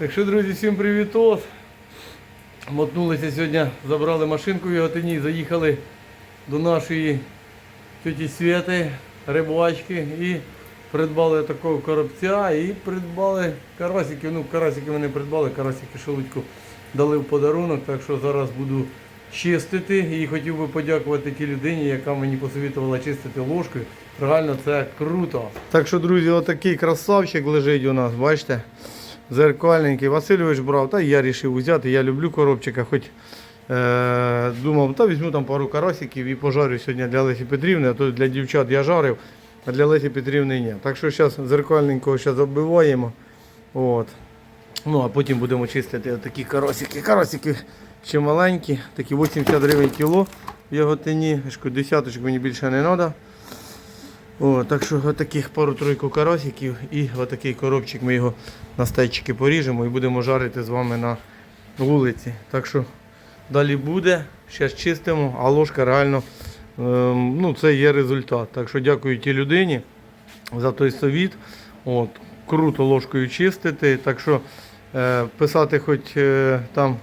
Так що, друзі, всім привітос. Мотнулися сьогодні, забрали машинку в Яготині, заїхали до нашої тьоті Свєти, рибачки і придбали такого коробця і придбали карасиків. Ну, карасики вони придбали, карасики шелудьку дали в подарунок, так що зараз буду чистити. І хотів би подякувати тій людині, яка мені посовітувала чистити ложкою. Реально це круто. Так що, друзі, отакий красавчик лежить у нас, бачите? Зеркальненький. Васильович брав, та я вирішив взяти. Я люблю коробчика, хоч е, думав, та візьму там пару карасиків і пожарю сьогодні для Лесі Петрівни, а то для дівчат я жарив, а для Лесі Петрівни ні. Так що зараз зеркальненького зараз оббиваємо. От. Ну, а потім будемо чистити такі карасики. Карасики ще маленькі, такі 80 гривень кіло в. Я ж Десяточок мені більше не треба. О, так що отаких пару-тройку карасиків і отакий коробчик ми його на стейчики поріжемо і будемо жарити з вами на вулиці. Так що далі буде, зараз чистимо, а ложка реально ем, ну, це є результат. Так що дякую тій людині за той совіт. От, круто ложкою чистити. Так що е, писати хоч е, там,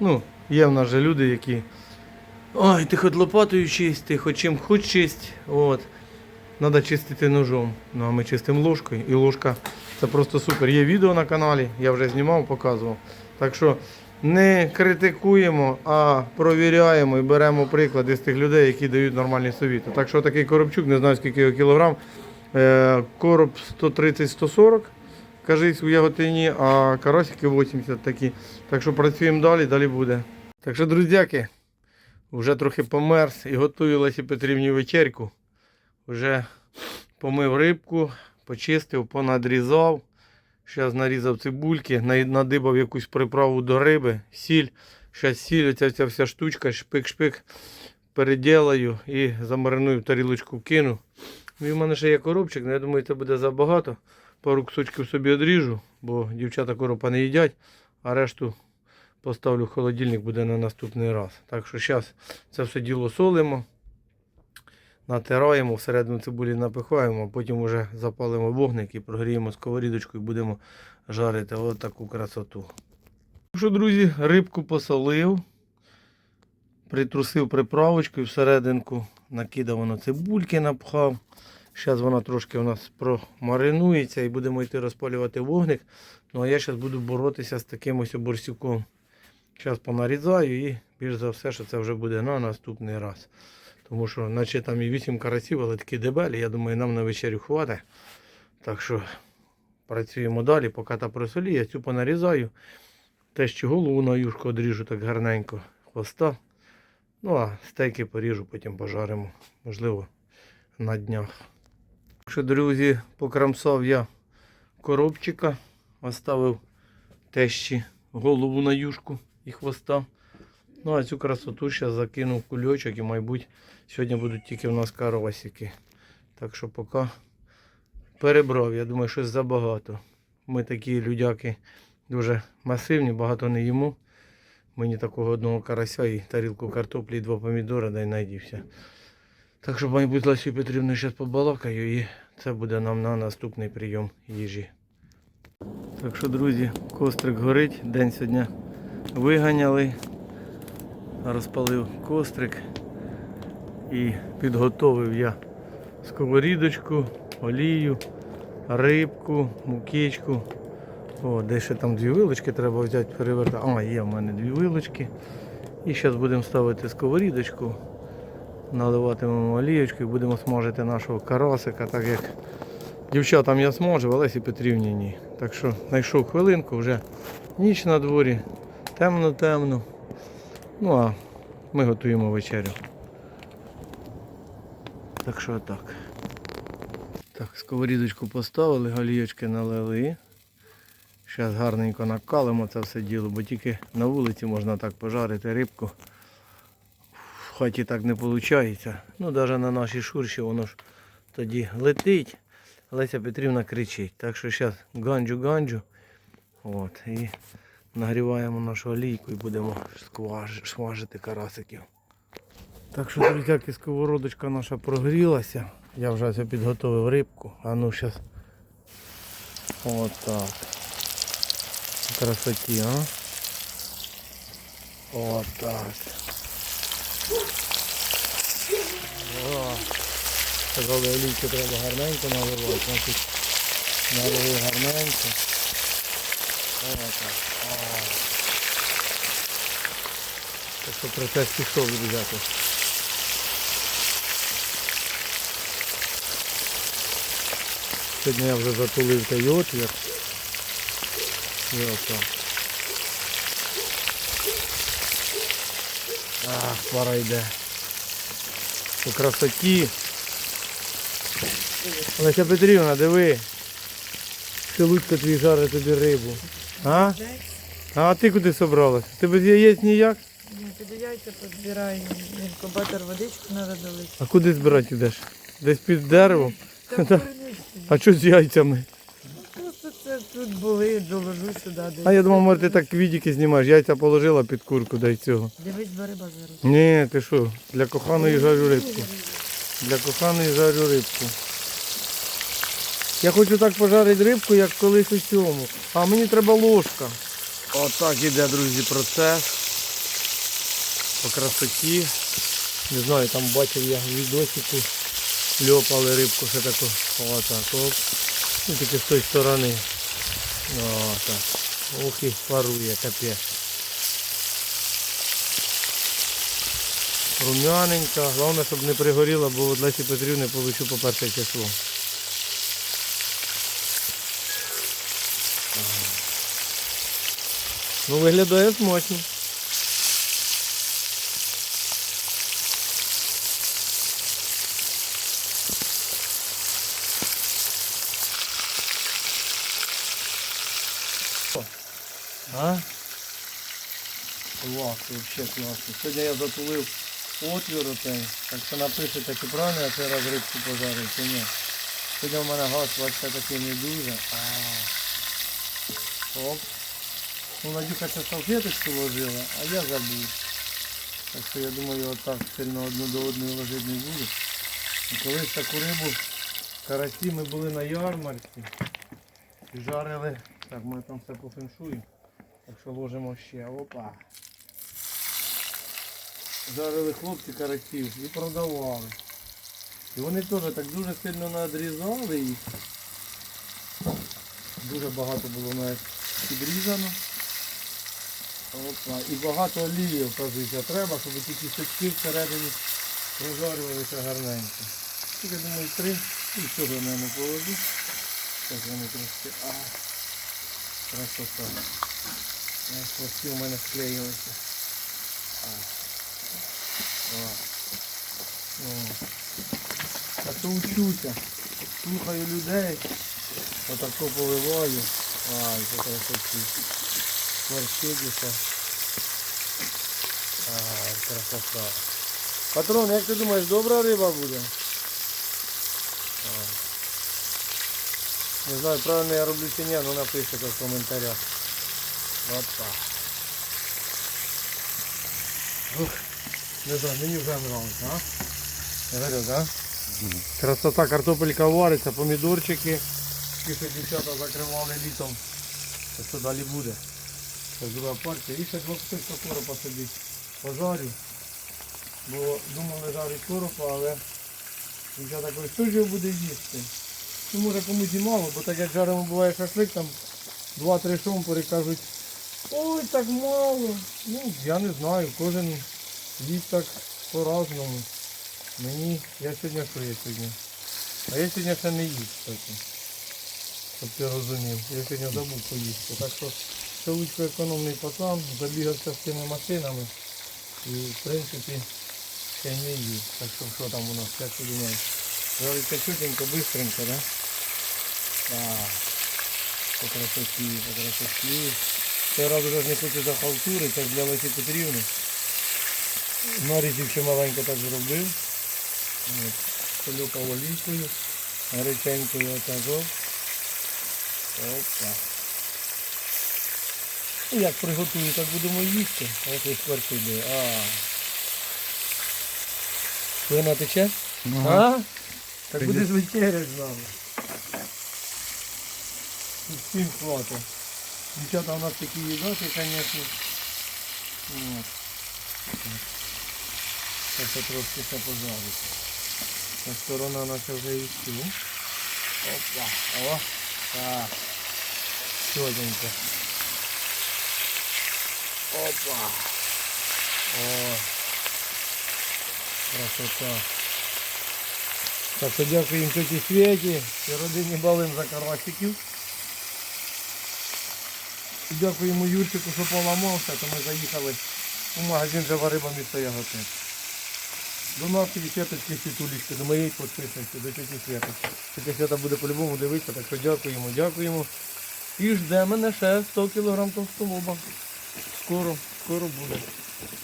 ну, є в нас же люди, які. Ой, ти хоч лопатою чисть, ти хоч чим хоч чисть. От. Треба чистити ножом. Ну а ми чистимо ложкою. І ложка це просто супер. Є відео на каналі, я вже знімав, показував. Так що не критикуємо, а провіряємо і беремо приклади з тих людей, які дають нормальні совіти. Так що такий коробчук, не знаю скільки його кілограм. Е, короб 130-140, кажись, у яготині, а карасики 80 такі. Так що працюємо далі, далі буде. Так що, друзяки, вже трохи померз і готую Лесі Петрівні вечерку. Вже помив рибку, почистив, понадрізав. Зараз нарізав цибульки, на- надибав якусь приправу до риби, сіль. Зараз сіль, ця вся штучка, шпик-шпик, переділаю і замариную тарілочку кину. Ну, І в мене ще є коробчик, але я думаю, це буде забагато. Пару кусочків собі одріжу, бо дівчата коропа не їдять, а решту поставлю в холодильник, буде на наступний раз. Так що зараз це все діло солимо натираємо, всередину цибулі напихаємо, а потім вже запалимо вогник і прогріємо сковорідочку і будемо жарити таку красоту. Що, друзі, рибку посолив, притрусив приправочкою всерединку, накидав воно цибульки, напхав. Зараз вона трошки у нас промаринується і будемо йти розпалювати вогник. Ну а я зараз буду боротися з таким ось борсюком. Зараз понарізаю і більш за все, що це вже буде на наступний раз. Тому що, наче там і 8 карасів, але такі дебелі, я думаю, нам на вечерю хватить. Так що працюємо далі, поки та просолі, я цю понарізаю. Те, що голову на юшку одріжу так гарненько, хвоста. Ну а стейки поріжу, потім пожаримо. Можливо, на днях. Так що, друзі, покрамсав я коробчика, оставив тещі голову на юшку і хвоста. Ну, а цю красоту ще закинув кульочок і, мабуть, сьогодні будуть тільки в нас карасики. Так що поки перебрав, я думаю, щось забагато. Ми такі людяки дуже масивні, багато не їмо. Мені такого одного карася і тарілку картоплі, і два помідори, дай найдівся. Так що, мабуть, Ласю Петрівну зараз побалакаю і це буде нам на наступний прийом їжі. Так що, друзі, кострик горить, день сьогодні виганяли розпалив кострик і підготовив я сковорідочку, олію, рибку, мукичку. О, де ще там дві вилочки треба взяти, перевертати. А, є в мене дві вилочки. І зараз будемо ставити сковорідочку, наливатимемо олієчку і будемо смажити нашого карасика, так як дівчатам я смажив, Олесі Петрівні ні. Так що знайшов хвилинку, вже ніч на дворі, темно-темно. Ну а ми готуємо вечерю. Так що так. Так, сковорідочку поставили, галієчки налили. Зараз гарненько накалимо це все діло, бо тільки на вулиці можна так пожарити рибку. В хаті так не виходить. Ну, навіть на нашій шурші воно ж тоді летить. Леся Петрівна кричить. Так що зараз ганджу-ганджу. От, і нагріваємо нашу олійку і будемо смажити карасиків. Так що, друзяки, сковородочка наша прогрілася. Я вже підготовив рибку. А ну зараз. Отак. Красоті, а? О, так. О, сказали, олійку треба гарненько наливати, значить налили гарненько. О, так. Що процес пішов ребята. Сьогодні я вже затулив той отвір. І отак. Ах, пара йде. По красоті. Олеся Петрівна, диви. Шелудько твій жарить тобі рибу. А? А ти куди собралась? Ти без яєць ніяк? Я піду яйця позбираю, інкубатор водичку треба долити. А куди збирати йдеш? Десь під деревом? Та Да. повернусь. А що з яйцями? Просто це тут були, доложу сюди. десь. А я думав, може ти так квідики знімаєш, яйця положила під курку, дай цього. Дивись, бери базару. Ні, ти що, для коханої жарю рибку. Для коханої жарю рибку. Я хочу так пожарити рибку, як колись у цьому. А мені треба ложка. Отак іде, друзі, процес. По красоті. Не знаю, там бачив я в відосику. Льопали рибку, ще таку. Отак. Оп. Ну, тільки з тої сторони. О, так. Ох і парує, капець. Рум'яненька. Головне, щоб не пригоріла, бо від Лесі Петрівни получу по перше число. Ну, виглядає смачно. А? Клас, вообще класно. Сьогодні я затулив отвір оцей. Так що напишете, чи правильно я цей раз рибку пожарив, чи ні. Сьогодні в мене газ бачите такий не дуже. А. Оп. Ну, Надюха це салфеточку ложила, а я забув. Так що я думаю, отак сильно одну до одної ложити не буду. Колись таку рибу карасі ми були на ярмарці. І жарили. Так, ми там все пофеншуємо. Так що ложимо ще. Опа. Жарили хлопці карасів і продавали. І вони теж так дуже сильно надрізали їх. Дуже багато було навіть підрізано. Опа. І багато олії, вказується, треба, щоб ті кісточки всередині прожарювалися гарненько. Тільки думаю три і цього я не положу. Так вони трошки. А, красота. Хвості у мене склеїлися. А. А то учуся. Слухаю людей. Отако поливаю. Ай, це красоті. Мерседіса. Ай, красота. Патрон, як ти думаєш, добра риба буде? Не знаю, правильно я роблю чи ні, ну напишіть в коментарях. От так. Ух, не знаю, мені вже нравится, а? Я говорю, да? Красота, картопелька вариться, помідорчики. Ті, що дівчата літом. Що далі буде. Друга партія. І ще два птичка коропа собі пожарю. Бо думали жарити коропа, але дівчата кажуть, хто ж його буде їсти? Ну може комусь і мало, бо так як жаримо буває шашлик, там два-три шомпори кажуть, ой, так мало. Ну, я не знаю, кожен їсть так по-разному. Мені, я сьогодні що є сьогодні? А я сьогодні ще не їв, кстати. Щоб ти розумів. Я сьогодні забув поїсти. Так що Шелудько економний пацан, забігався з цими машинами. І в принципі ще не їв. Так що що там у нас, як ти думаєш? Жариться чутенько, быстренько, да? Так. По красоті, по красоті. Цей раз вже не хочу захалтурити, так для Лесі Петрівни. Нарізів ще маленько так зробив. Полюкав олійкою, гаряченькою отак. Опа. Ну як приготую, так будемо їсти. Ось ось перший йде. А. Вона тече? А? Так будеш вечеряти з нами. І Всім хватить. Дівчата у нас такі їдоти, звісно. От. Це трошки все пожарити. Ця сторона наша вже і всю. Опа. О. Так. Чотенько. Опа. О. Красота. Так що дякуємо тіті Світі і родині Балин за карасиків. І Дякуємо Юрчику, що поламався, то ми заїхали у магазин Жива риба місто Яготи. До нашої сіточки світулічки, до моєї підписниці, до тіті Свята. Тітя Свята буде по-любому дивитися, так що дякуємо, дякуємо. І жде мене ще 100 кг товстолоба. Скоро, скоро буде.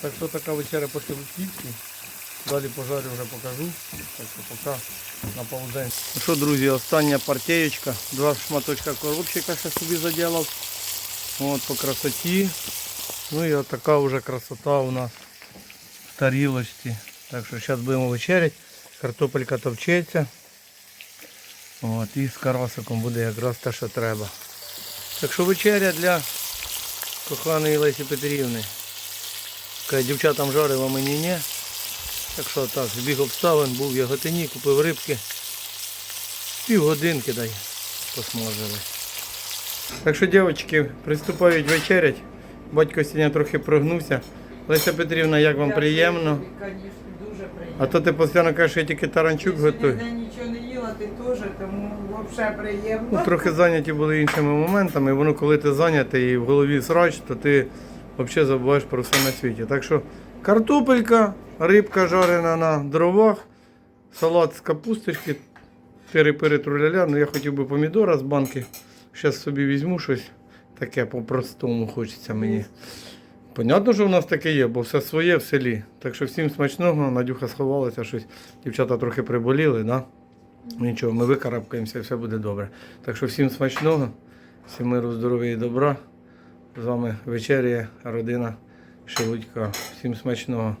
Так що така вечеря по Шелудьківській. Далі пожарю вже покажу. Так що поки на полдень. Ну що, друзі, остання партієчка. Два шматочка коробчика ще собі заділав. От по красоті. Ну і отака вже красота у нас в тарілочці. Так що зараз будемо вечеряти. Картопелька товчеться. От, і з карасиком буде якраз те, що треба. Так що вечеря для коханої Лесі Петрівни. Каже, дівчатам жарила мені ні. Так що так, збіг обставин, був в яготині, купив рибки. Півгодинки дай посмажили. Так що, дівчатки, приступають вечерять. Батько сьогодні трохи прогнувся. Леся Петрівна, як вам приємно? Дуже приємно. А то ти постійно кажеш, що я тільки таранчук готую. день нічого не їла, ти теж, тому взагалі приємно. Ну, трохи зайняті були іншими моментами. Воно, коли ти зайнятий і в голові срач, то ти взагалі забуваєш про все на світі. Так що картопелька, рибка жарена на дровах, салат з капусточки, пири-пири труляля. Ну я хотів би помідора з банки. Зараз собі візьму щось таке по-простому хочеться мені. Понятно, що в нас таке є, бо все своє в селі. Так що всім смачного, Надюха сховалася щось. Дівчата трохи приболіли, да? Нічого, ми викарабкаємося і все буде добре. Так що всім смачного, всім миру, здоров'я і добра. З вами вечеря, родина Шелудька. Всім смачного.